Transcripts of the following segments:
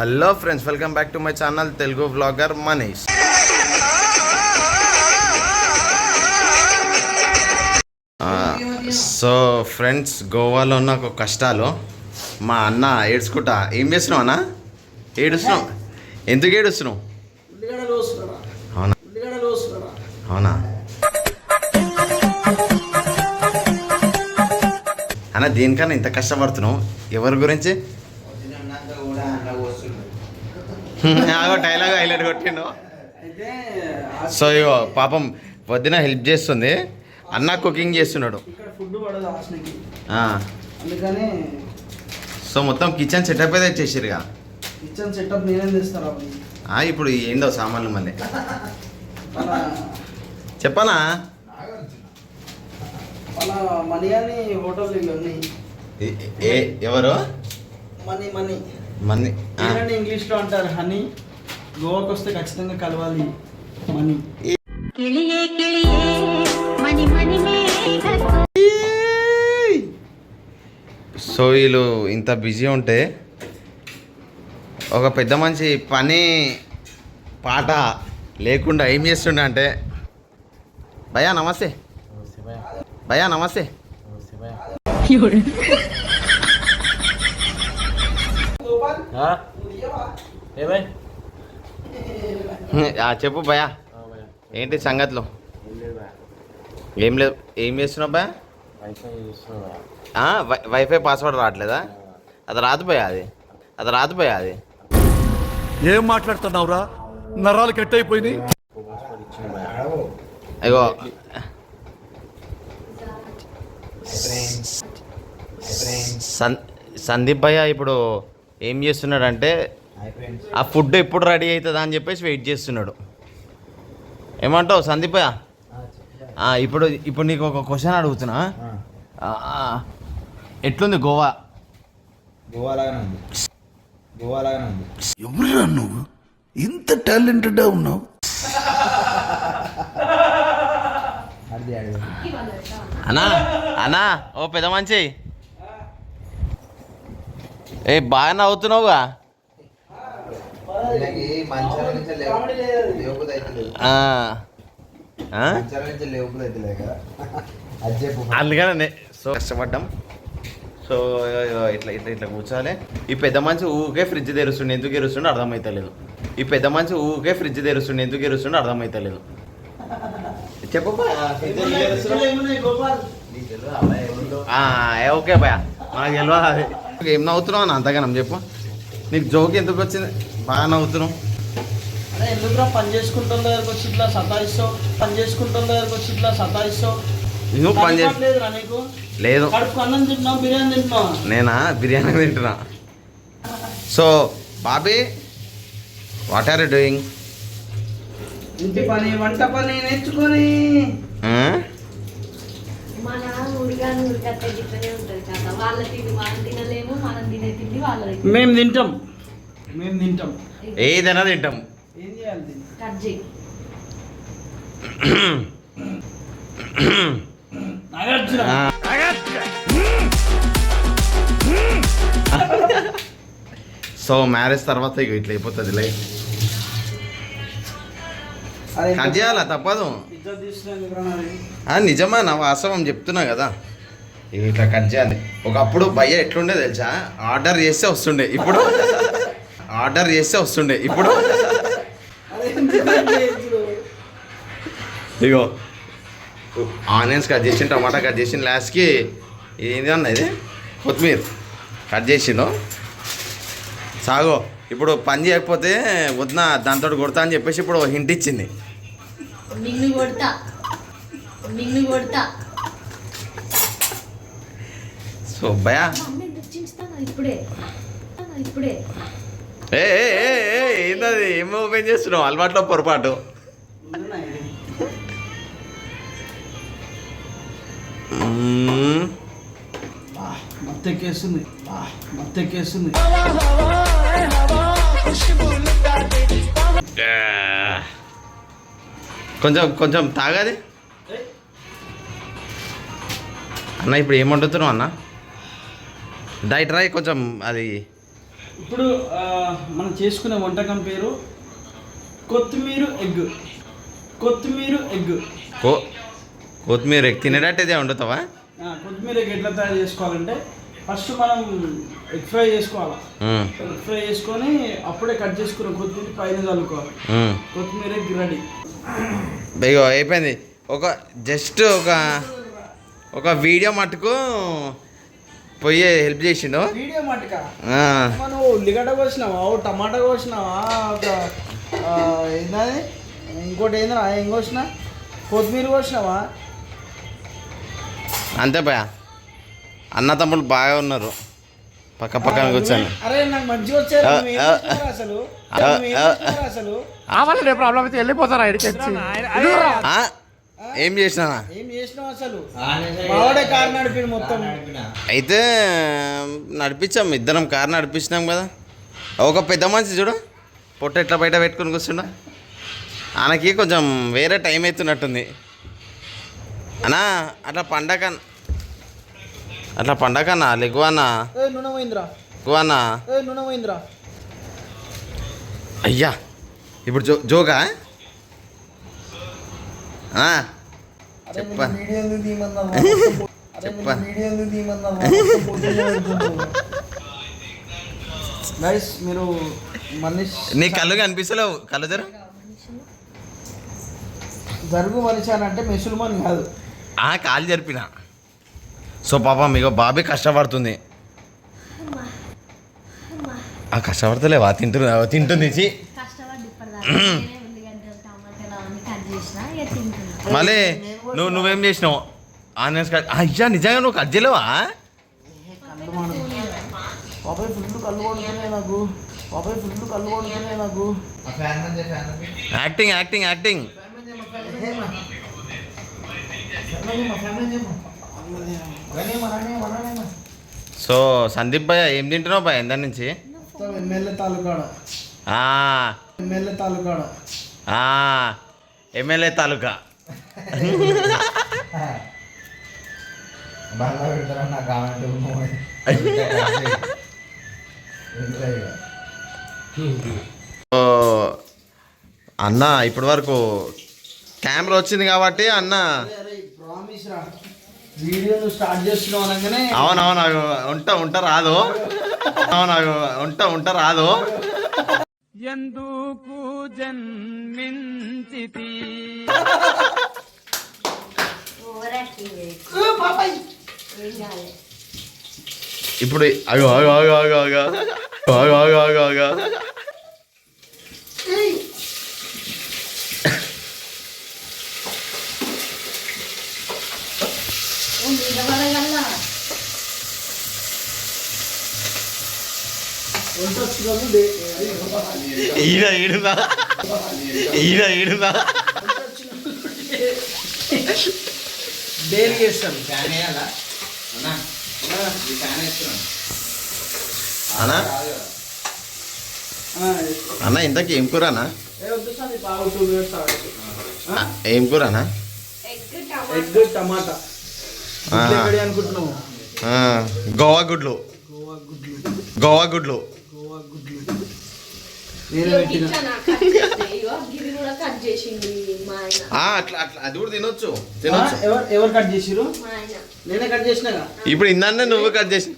Hello friends welcome back to my channel Telugu vlogger Manish. So friends గోవాలో ఉన్న ఒక కష్టాలు. మా అన్న ఏడ్చుకుంటా. ఏం చేస్తున్నావు అన్న? ఏడుస్తున్నావు? ఎందుకు ఏడుస్తున్నావు? అవునా అవునా? అన్న దీనికన్నా ఇంత కష్టపడుతున్నావు? ఎవరి గురించి? ఆగో డైలాగ్ హైలైట్ కొట్టిండు. సో ఇగో పాపం వదిన హెల్ప్ చేస్తుంది. అన్న కుకింగ్ చేస్తున్నాడు. సో మొత్తం కిచెన్ సెటప్ అయితే చేసిరుగా కిచెన్ సెటప్ నేనేం ఆ, ఇప్పుడు ఏందో సామాన్లు మళ్ళీ. చెప్పనా? మన అని హోటల్ ఎవరు? Money money. మనీ. అంటారు హనీ. గోవాకి వస్తే ఖచ్చితంగా కలవాలి మనీ. సో వీళ్ళు ఇంత బిజీ ఉంటే ఒక పెద్ద మంచి పని పాట లేకుండా ఏం చేస్తుండే అంటే భయా నమస్తే. భయా నమస్తే. చెప్పు భయా ఏంటి సంగతిలో? ఏం లేదు ఏం చేస్తున్నావు భయా వైఫై పాస్వర్డ్ రావట్లేదా? అది రాదు భయ అది. అది రాదు భయ అది. ఏం మాట్లాడుతున్నావురా? నరాలు కట్ అయిపోయినాయి అయ్యో సందీప్ భయ్య ఇప్పుడు ఏం చేస్తున్నాడంటే ఆ ఫుడ్ ఎప్పుడు రెడీ అవుతుందా? అని చెప్పేసి వెయిట్ చేస్తున్నాడు. ఏమంటావు సందీప్ ఇప్పుడు ఇప్పుడు నీకు ఒక క్వశ్చన్ అడుగుతున్నా. ఎట్లుంది గోవా? గోవాలాగానే ఉంది. గోవాలాగానే ఉంది. ఎవరురా నువ్వు? ఇంత టాలెంటెడ్ ఉన్నావు. అన్నా అన్నా ఓ పెద్ద మంచి ఏ బాగా నవ్వుతున్నావుగా వీళ్ళకి మంచాల నుంచి లేవు లేవుబుద్ధి అయితే లేదు ఆ. ఆ? మంచాల నుంచి లేవుబుద్ధి అయితే లేక. అది చెప్పు. అందుకనే సో కష్టపడ్డాం. సో ఇట్లా ఇట్లా ఇట్లా కూర్చోవాలి. ఈ పెద్ద మనిషి ఊకే ఫ్రిడ్జ్ తెరుస్తుండే ఎందుకు తెరుస్తుండే అర్థమైతలేదు. ఈ పెద్ద మనిషి ఊకే ఫ్రిడ్జ్ తెరుస్తుండే ఎందుకు తెరుస్తుండే అర్థమైతలేదు. చెప్పు ఏ ఓకే భయ మనకు తెలియదు ఏం నవ్వుతున్నావు అని అంతగానం చెప్పు. నీకు జోక్ ఎందుకు వచ్చింది? బాగా నవ్వుతున్నావు. అరే ఎందుకురా పని చేసుకుంటున్న దగ్గరకు వచ్చి ఇట్లా సతాయిస్తావు? పని చేసుకుంటున్న దగ్గరకు వచ్చి ఇట్లా సతాయిస్తావు? నువ్వు పని చేసి లేదురా నీకు? లేదు. అన్నం తింటున్నావు బిర్యానీ తింటున్నావు? నేనా? బిర్యానీ తింటున్నా. So Bobby what are you doing ఇంటి పని వంట పని నేర్చుకొని. మన ఊరిగా ఊరికత్తే ఉంటుంది. వాళ్ళ తిండి మనం తినలేము మనం తినే తిండి వాళ్ళ మేము తింటాం. మేము తింటాం. ఏదైనా తింటాం. ఏం చేయాలి దీన్ని? కట్ చేయి. నాగార్జున. సో మ్యారేజ్ తర్వాత ఇక ఇట్లా అయిపోతుంది లైఫ్ అదే. కట్ చేయాలా? తప్పదు. నిజమా? నా వాస్తవం చెప్తున్నా కదా. ఇట్లా కట్ చేయాలి. ఒకప్పుడు భయ్య ఎట్లుండే తెలుసా? ఆర్డర్ చేస్తే వస్తుండే. ఇప్పుడు ఆర్డర్ చేస్తే వస్తుండే. ఇప్పుడు ఇగో ఆనియన్స్ కట్ చేసి టమాటా కట్ చేసిన లాస్ట్కి ఏంది అన్న ఇది? కొత్తిమీర కట్ చేసిండు. సాగో ఇప్పుడు పని చేయకపోతే వద్దున దాంతో కొడతా అని చెప్పేసి ఇప్పుడు హింట్ ఇచ్చింది. నిన్ను కొడతా. నిన్ను కొడతా. సో భయా ఏ ఏ, ఏ, ఏ, ఏందది? ఏం ఓపెన్ చేస్తున్నావు? అలవాట్లో పొరపాటు. మత్తెక్కేస్తుంది మత్తెక్కేస్తుంది కొంచెం కొంచెం తాగాది. అన్న ఇప్పుడు ఏం వండుతున్నావు అన్న? డైట్ రాయి కొంచెం అది. ఇప్పుడు మనం చేసుకునే వంటకం పేరు కొత్తిమీర ఎగ్. కొత్తిమీర ఎగ్. కో కొత్తిమీర తినేటట్టయితే వండుతావా? ఆ, కొత్తిమీర ఎగ్ ఎట్లా తయారు చేసుకోవాలంటే ఫస్ట్ మనం ఎగ్ ఫ్రై చేసుకోవాలి? ఎగ్ ఫ్రై చేసుకొని అప్పుడే కట్ చేసుకున్న కొత్తిమీర పైన చల్లుకోవాలి. కొత్తిమీర ఎగ్ రెడీ. అయిపోయింది. ఒక జస్ట్ ఒక ఒక వీడియో మటుకు పోయి హెల్ప్ చేసిండు. వీడియో మటుక. ఆ, మనం ఉల్లిగడ్డ కోసినావా? ఓ టమాటా కోసినావా? ఒక ఇంకోటి ఏందిరా? ఏం కోసిన? కొత్తిమీర కోసినావా? అంతే భయ అన్న తమ్ముళ్ళు బాగా ఉన్నారు. పక్క పక్కన కూర్చొని అరే నాకు మంచిగా వచ్చారు. చేసినావురా అసలు? ఆ, నువ్వు ఏం ఏం చేసినా ఏం చేసినావు అసలు? మావాడే కారు నడిపి మొత్తం. అయితే నడిపించాం ఇద్దరం కారు నడిపించినాం కదా. ఒక పెద్ద మనిషి చూడు పొట్ట ఎట్లా బయట పెట్టుకుని కూర్చుండా. ఆయనకి కొంచెం వేరే టైం అవుతున్నట్టుంది. అన్నా అట్లా పండగ అట్లా పండగన్నా లెగువన్నా ఏ నూనె పోయిందిరా. లెగువన్నా ఏ నూనె పోయిందిరా. అయ్యా ఇప్పుడు జో జోగా చెప్పా. చెప్పా. మీరు మనిషి నీ కళ్ళు కనిపిస్తలేవు. కళ్ళు తెరు. జరుగు మనిషి అని అంటే మెసుల్మాన్ కాదు. ఆ కాలు జరిపిన. సో పాప మీకు బాబీ కష్టపడుతుంది. ఆ కష్టపడతలేవా. తింటున్నా తింటుంది మళ్ళీ నువ్వు నువ్వేం చేసినావు? ఆనియన్స్ కట్ అయ్యా నిజంగా నువ్వు cut చేయలేవా? Acting acting acting. So Sandeep భయ ఏం తింటున్నావు భయ ఎందరి నుంచి? తాలూకాడ. ఎమ్మెల్యే తాలూకా. అన్న ఇప్పటి వరకు కెమెరా వచ్చింది కాబట్టి అన్న. అవునవును ఉంటా ఉంటా రాదు. అవునవును ఉంటా ఉంటా రాదు. ఓవర్ యాక్టింగ్ ఏం కాలే ఇప్పుడు అగో అగో అగో అగో అగో అగో అగో అగో అగో ఓ ఈడ ఇంతక ఈడ ఈడుదా అన్న ఏం కూరనా? ఏం కూరనా? టమాటా. గోవా గుడ్లు. గోవా గుడ్లు. గోవా గుడ్లు. అట్లా అట్లా. అది కూడా తినొచ్చు తినొచ్చు. ఎవరు ఎవరు కట్ చేసిరు నేనే కట్ చేసినాగా ఇప్పుడు ఇందాన్నే నువ్వు కట్ చేసి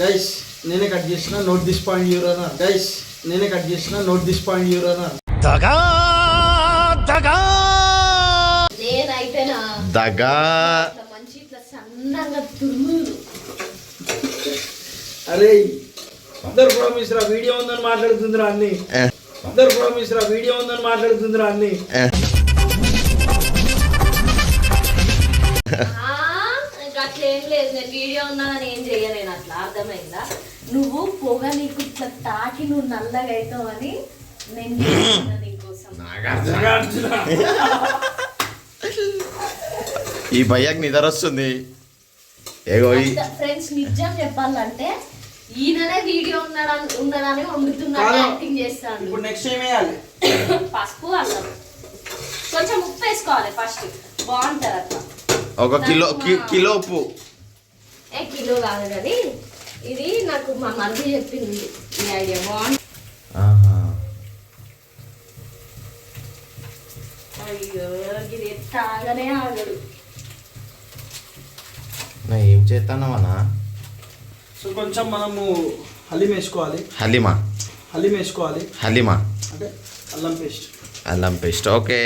గైస్ నేనే కట్ చేసిన నోట్ దిస్ పాయింట్ యూర్ అన్నారు గైస్ నేనే కట్ చేసిన నోట్ దిస్ పాయింట్ యూర్ అన్నారు నేనైతేనా దగ్గా ఇట్లా మంచి ఇట్లా సన్నంగా తురుములు అరే అందరు రా వీడియో ఉందని మాట్లాడుతుందిరా అన్ని. అందరు రా వీడియో ఉందని మాట్లాడుతుందిరా అన్ని. ఏ. ఆ, ఇంకా అట్లా ఏం లేదు. నేను వీడియో ఉన్నానని ఏం చెయ్య నేను అట్లా అర్థమైందా? నువ్వు పొగ నీకు ఇట్లా తాకి నువ్వు నల్లగా అవుతావని నేను చేస్తున్నా నీకోసం. ఈ భయ్యకి నిద్ర వస్తుంది. ఫ్రెండ్స్ నిజం చెప్పాలంటే ఈయననే వీడియో ఉన్నాడని ఉన్నదని వండుతున్నాడు కాదు. యాక్టింగ్ చేస్తాడు. ఇప్పుడు నెక్స్ట్ ఏం వేయాలి? పసుపు అల్లం. కొంచెం ఉప్పు వేసుకోవాలి ఫస్ట్ బాగుంటది అట్లా. ఒక కిలో కి- కిలో ఉప్పు. ఏ కిలో కాదు కానీ ఇది నాకు మా మరిది చెప్పింది. ఈ ఐడియా ఆహా. అయ్యో ఇది తాగనే ఆగడు. నా ఏం చేస్తానవనా సో కొంచెం మనము హలీం వేసుకోవాలి. హలీమా? హలీం వేసుకోవాలి. హలీమా? అంటే అల్లం పేస్ట్. అల్లం పేస్ట్ ఓకే.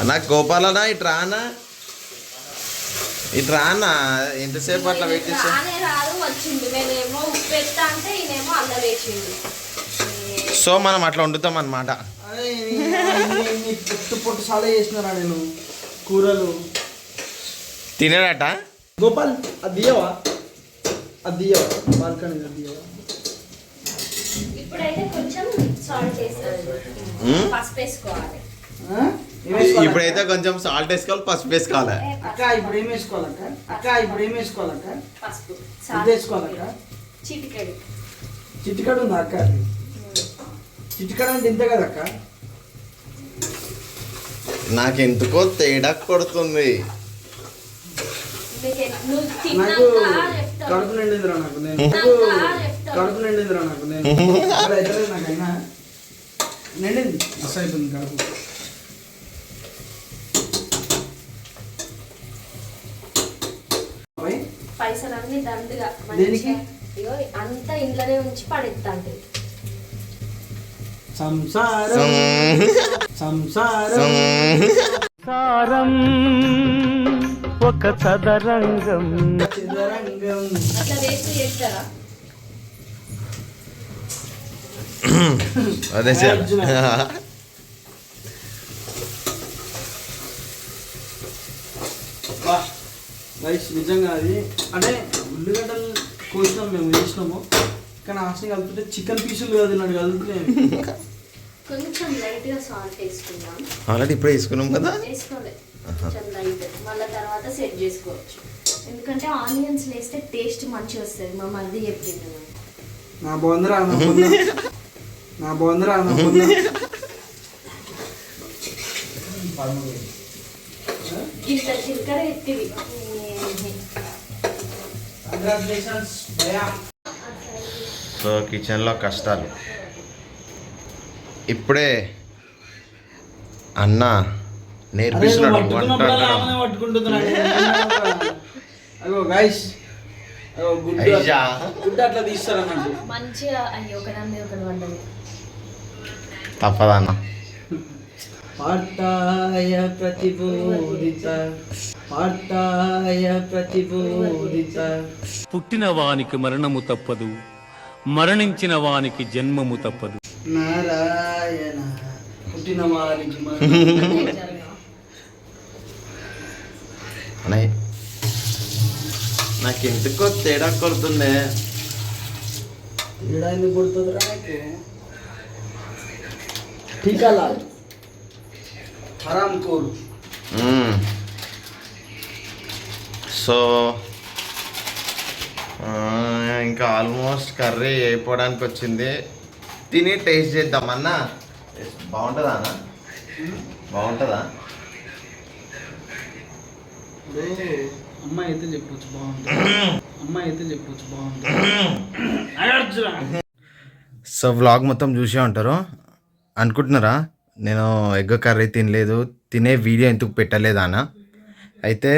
అన్నా గోపాలనా ఇటు రానా? ఇటు రానా? ఎంతసేపు అట్లా వెయిట్ వేసింది సో మనం అట్లా వండుతాం అనమాట పొట్టు పొట్టు సాలే చేసినారా నేను? కూరలు. తినేడట? గోపాల్ అది అది బాల్కనీ ఇప్పుడైతే కొంచెం సాల్ట్? పసుపు వేసుకోవాలి. ఆ? ఏం వేసుకోవాలి? ఇప్పుడైతే కొంచెం సాల్ట్ వేసుకోవాలి పసుపు వేసుకోవాలి. అక్క ఇప్పుడు ఏం వేసుకోవాలక్క అక్క? ఇప్పుడు ఏం వేసుకోవాలక్క పసుపు. వేసుకోవాలక్క చిటికెడు. చిటికడ ఉందా అక్క? చిటికడ అంటే ఇంతే కదా అక్క? నాకెందుకో తేడా కొడుతుంది. నీకు కడుపు నిండిందిరా నాకు. నేను కడుపు నిండిందిరా నాకు. నేను మరి అయితే నాకైనా నిండింది. మస్తు అయిపోయింది కడుపు. ఓయ్, పైసలు అన్ని దండుగా దేనికి? మంచిగా ఇగో అంతా ఇంట్లోనే ఉంచి పడేస్తాంటి సంసారం. సంసారం. చదరంగం వేస్ట్ చేస్తారా అదే రైస్ నిజంగా అది. అంటే ఉల్లిగడ్డలు కోసినాం మేము వేసినాము. కానీ ఆశ కలుపుతుంటే చికెన్ పీసులు కాదు నాడు కలుపుతున్నాయి. కొంచెం లైట్గా సాల్ట్ వేసుకుందాం. ఆల్రెడీ ఇప్పుడే తీసుకున్నాం కదా? వేసుకోలే కొంచెం లైట్. మళ్ళీ తర్వాత సెట్ చేసుకోవచ్చు. ఎందుకంటే ఆనియన్స్ వేస్తే టేస్ట్ మంచిగా వస్తుంది. మా మరిది చెప్పింది. నా బాగుందిరా నా పొంద ఇంత చిలకడ ఎత్తివి. సో కిచెన్లో కష్టాలు. ఇప్పుడే అన్న నేర్పిస్తున్నాడు వంట. అగో గైస్ అగో గుడ్డు అయ్యా. గుడ్డు అట్లా తీస్తారు అన్నట్టు మంచిగా అయ్యి ఒకదాని మీద ఒకటి వండదు తప్పదన్న. పార్థాయ ప్రతిబోధిత పార్థాయ ప్రతిబోధిత. పుట్టిన వానికి మరణము తప్పదు మరణించిన వానికి జన్మము తప్పదు. నారాయణ. పుట్టిన వారికి అన్నయ్య నాకు ఎందుకో తేడా కొడుతుంది? ఏడా ఎందుకు కొడుతుందిరా నాకు? ఠీకాలాల్ హరామ్ కోర్. సో ఇంకా ఆల్మోస్ట్ కర్రీ అయిపోవడానికి వచ్చింది తిని టేస్ట్ చేద్దామన్నా. బాగుంటుందా అన్న? బాగుంటుందా? అమ్మాయి అయితే చెప్పొచ్చు బాగుంటుంది అమ్మాయి అయితే చెప్పొచ్చు బాగుంటుంది సో వ్లాగ్ మొత్తం చూసే ఉంటారు. అనుకుంటున్నారా? నేను ఎగ్ కర్రీ తినలేదు. తినే వీడియో ఎందుకు పెట్టలేదు అన్న? అయితే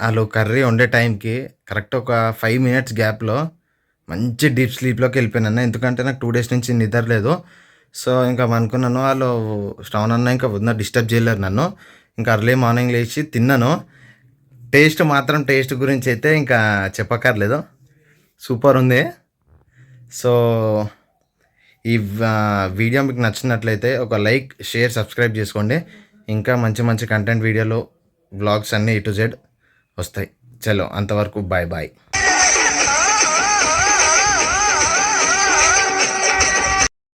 వాళ్ళు కర్రీ వండే టైంకి కరెక్ట్ ఒక ఫైవ్ మినిట్స్ గ్యాప్లో మంచి డీప్ స్లీప్లోకి వెళ్ళిపోయినాను. ఎందుకంటే నాకు టూ డేస్ నుంచి నిద్ర లేదు. సో ఇంకా అనుకున్నాను వాళ్ళు శ్రవణ్ అన్న ఇంకా వద్ద డిస్టర్బ్ చేయలేరు నన్ను. ఇంకా అర్లీ మార్నింగ్ లేచి తిన్నాను. టేస్ట్ మాత్రం టేస్ట్ గురించి అయితే ఇంకా చెప్పక్కర్లేదు. సూపర్ ఉంది. సో ఈ వీడియో మీకు నచ్చినట్లయితే ఒక లైక్ షేర్ సబ్స్క్రైబ్ చేసుకోండి. ఇంకా మంచి మంచి కంటెంట్ వీడియోలు వ్లాగ్స్ అన్నీ ఇటు జెడ్ వస్తాయి. చలో అంతవరకు బాయ్ బాయ్